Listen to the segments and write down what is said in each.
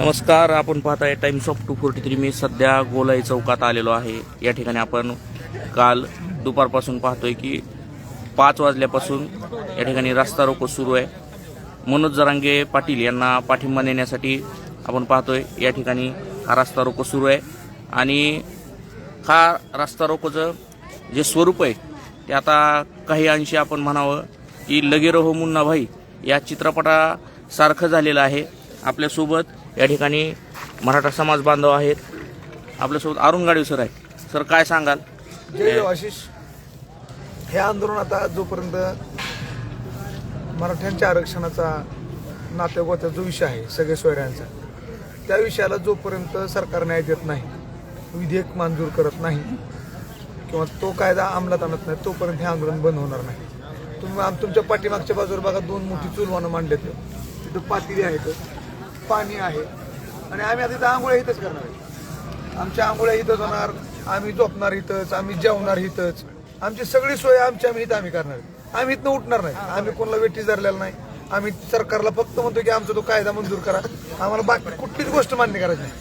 नमस्कार आपण पाहताय Times of two forty three मी सध्या गोलाई चौकात आलेलो आहे. या ठिकाणी आपण काल दुपारपासून पाहतोय की पाच वाजल्यापासून या ठिकाणी रास्ता रोको सुरू आहे. मनोज जरांगे पाटील यांना पाठिंबा देण्यासाठी आपण पाहतोय या ठिकाणी हा रास्ता रोको सुरू आहे. आणि हा रास्ता रोकोचं जे स्वरूप आहे ते आता काही अंशी आपण म्हणावं की लगे रहो मुन्ना भाई या चित्रपटासारखं झालेलं आहे. आपल्यासोबत या ठिकाणी मराठा समाज बांधव आहेत. आपल्यासोबत अरुण गाडवे सर आहे सर काय सांगाल? जय आशिष. हे आंदोलन आता जोपर्यंत मराठ्यांच्या आरक्षणाचा नातेगोत्याचा जो विषय आहे सगळे सोयऱ्यांचा त्या विषयाला जोपर्यंत सरकार न्याय देत नाही विधेयक मंजूर करत नाही किंवा तो कायदा अंमलात आणत नाही तोपर्यंत हे आंदोलन बंद होणार नाही. तुम्ही तुमच्या पाठीमागच्या बाजूला बघा दोन मोठी चुलवानं मांडलेत. तिथं पातेली आहेत. पाणी आहे. आणि आम्ही आता इथं आंघोळ्या इथंच करणार आहे. आमच्या आंघोळ्या इथंच होणार आम्ही झोपणार इथंच आम्ही जेवणार इथंच. आमची सगळी सोय आमची आम्ही इथं आम्ही करणार. आम्ही इथनं उठणार नाही. आम्ही कोणाला वेठी धरलेला नाही. आम्ही सरकारला फक्त म्हणतो की आमचा तो कायदा मंजूर करा. आम्हाला बाकी कुठलीच गोष्ट मान्य करायची नाही.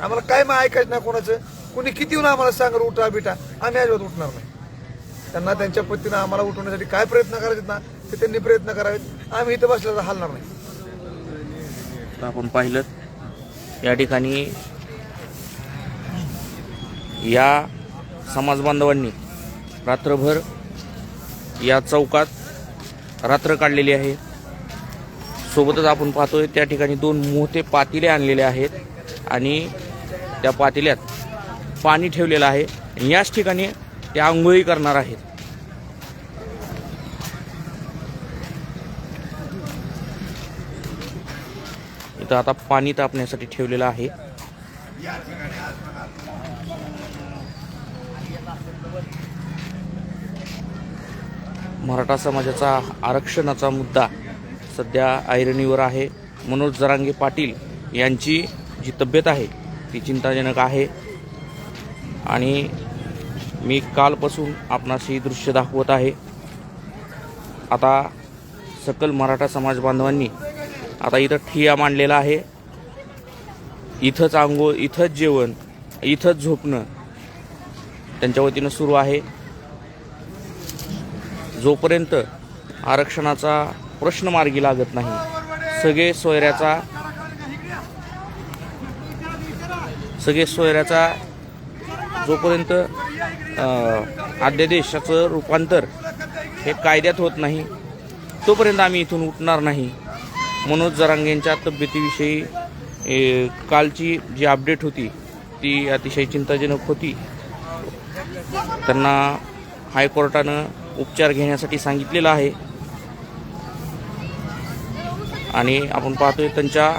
आम्हाला काय मग ऐकायचं नाही कोणाचं. कुणी किती येऊन आम्हाला सांगा उठा बिटा आम्ही अजिबात उठणार नाही. त्यांना त्यांच्या पद्धतीनं आम्हाला उठवण्यासाठी काय प्रयत्न करायचे ना ते त्यांनी प्रयत्न करावेत. आम्ही इथं बसल्याचा हलणार नाही. तर आपण पाहिलं या ठिकाणी या समाज बांधवांनी रात्रभर या चौकात रात्र काढलेली आहे. सोबतच आपण पाहतोय त्या ठिकाणी दोन मोठे पातेले आणलेले आहेत आणि त्या पातेल्यात पाणी ठेवलेलं आहे. याच ठिकाणी ते आंघोळी करणार आहेत. इथं आता पाणी तापण्यासाठी ठेवलेलं आहे. मराठा समाजाचा आरक्षणाचा मुद्दा सध्या ऐरणीवर आहे. मनोज जरांगे पाटील यांची जी तब्येत आहे ती चिंताजनक आहे. आणि मी कालपासून आपणास ही दृश्य दाखवत आहे. आता सकल मराठा समाज बांधवांनी आता इथं ठिया मांडलेला आहे. इथंच आंघोळ इथंच जेवण इथंच झोपणं त्यांच्या वतीनं सुरू आहे. जोपर्यंत आरक्षणाचा प्रश्न मार्गी लागत नाही सगळे सोयऱ्याचा सगळे सोयऱ्याचा जोपर्यंत अध्यादेशाचं रूपांतर हे कायद्यात होत नाही तोपर्यंत आम्ही इथून उठणार नाही. मनोज जरांगेंच्या तब्येतीविषयी कालची जी अपडेट होती ती अतिशय चिंताजनक होती. त्यांना हायकोर्टानं उपचार घेण्यासाठी सांगितलेलं आहे. आणि आपण पाहतोय त्यांच्या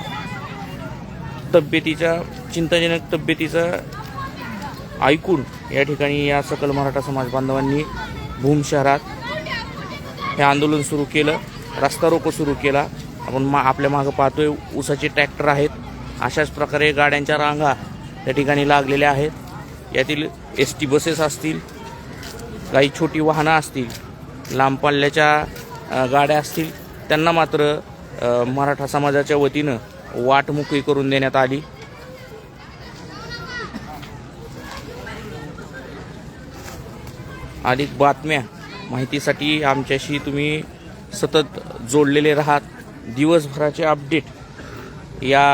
तब्येतीच्या चिंताजनक तब्येतीचं ऐकून या ठिकाणी या सकल मराठा समाज बांधवांनी भूम शहरात हे आंदोलन सुरू केलं रस्ता रोको सुरू केला. आपण मा आपल्या मागं पाहतोय ऊसाचे ट्रॅक्टर आहेत. अशाच प्रकारे गाड्यांच्या रांगा त्या ठिकाणी लागलेल्या आहेत. यातील एस टी बसेस असतील काही छोटी वाहनं असतील लांब पल्ल्याच्या गाड्या असतील त्यांना मात्र मराठा समाजाच्या वतीनं वाट मोकळी करून देण्यात आली. अधिक बातम्या माहितीसाठी आमच्याशी तुम्ही सतत जोडलेले राहात. दिवसभराचे अपडेट या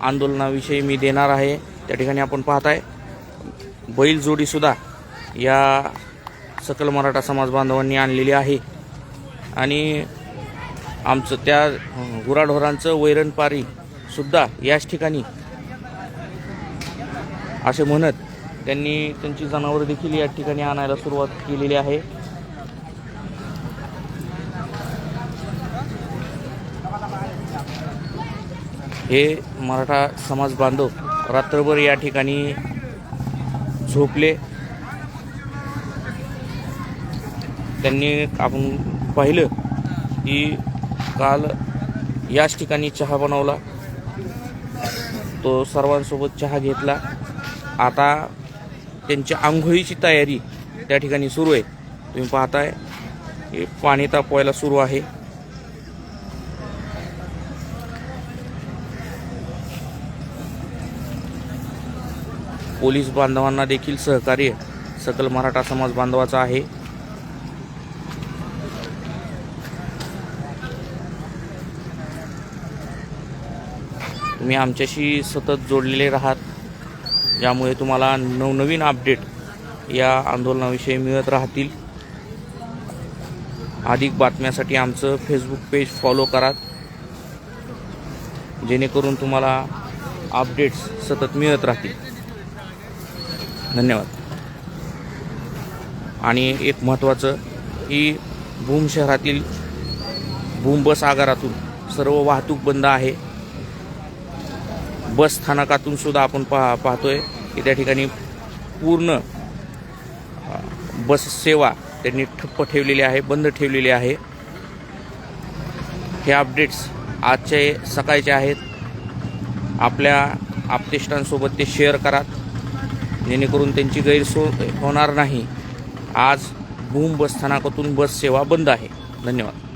आंदोलनाविषयी मी देणार आहे. त्या ठिकाणी आपण पाहताय बैलजोडीसुद्धा या सकल मराठा समाज बांधवांनी आणलेली आहे. आणि आमचं त्या गुराढोरांचं वैरणपारी सुद्धा याच ठिकाणी असे म्हणत त्यांनी त्यांची जनावरं देखील या ठिकाणी आणायला सुरुवात केलेली आहे. हे मराठा समाज बांधव रात्रभर या ठिकाणी झोपले. त्यांनी आपण पाहिलं की काल याच ठिकाणी चहा बनवला. तो सर्वांसोबत चहा घेतला. आता त्यांची आंघोळीची तयारी त्या ठिकाणी सुरू आहे. तुम्ही पाहताय हे पाणी तापवायला सुरू आहे. पोलीस बांधवांना देखील सहकार्य सकल मराठा समाज बांधवाचा आहे. तुम्ही आमच्याशी सतत जोडलेले राहात. ज्यामुळे तुम्हाला नवनवीन अपडेट या आंदोलनाविषयी मिळत राहतील. अधिक बातम्यासाठी आमचं फेसबुक पेज फॉलो करा. जेणेकरून तुम्हाला अपडेट्स सतत मिळत राहतील. धन्यवाद. आणि एक महत्त्वाचं की भूम शहरातील भूम बस आगारातून सर्व वाहतूक बंद आहे. बस स्थानकातून सुद्धा आपण पहा पाहतोय की त्या ठिकाणी पूर्ण बस सेवा त्यांनी ठप्प ठेवलेली आहे बंद ठेवलेली आहे. हे अपडेट्स आजचे सकाळचे आहेत. आपल्या आपतेष्टांसोबत ते शेअर करा. जेणेकरून त्यांची गैरसोय होणार नाही. आज भूम बस स्थानकातून बस सेवा बंद आहे. धन्यवाद.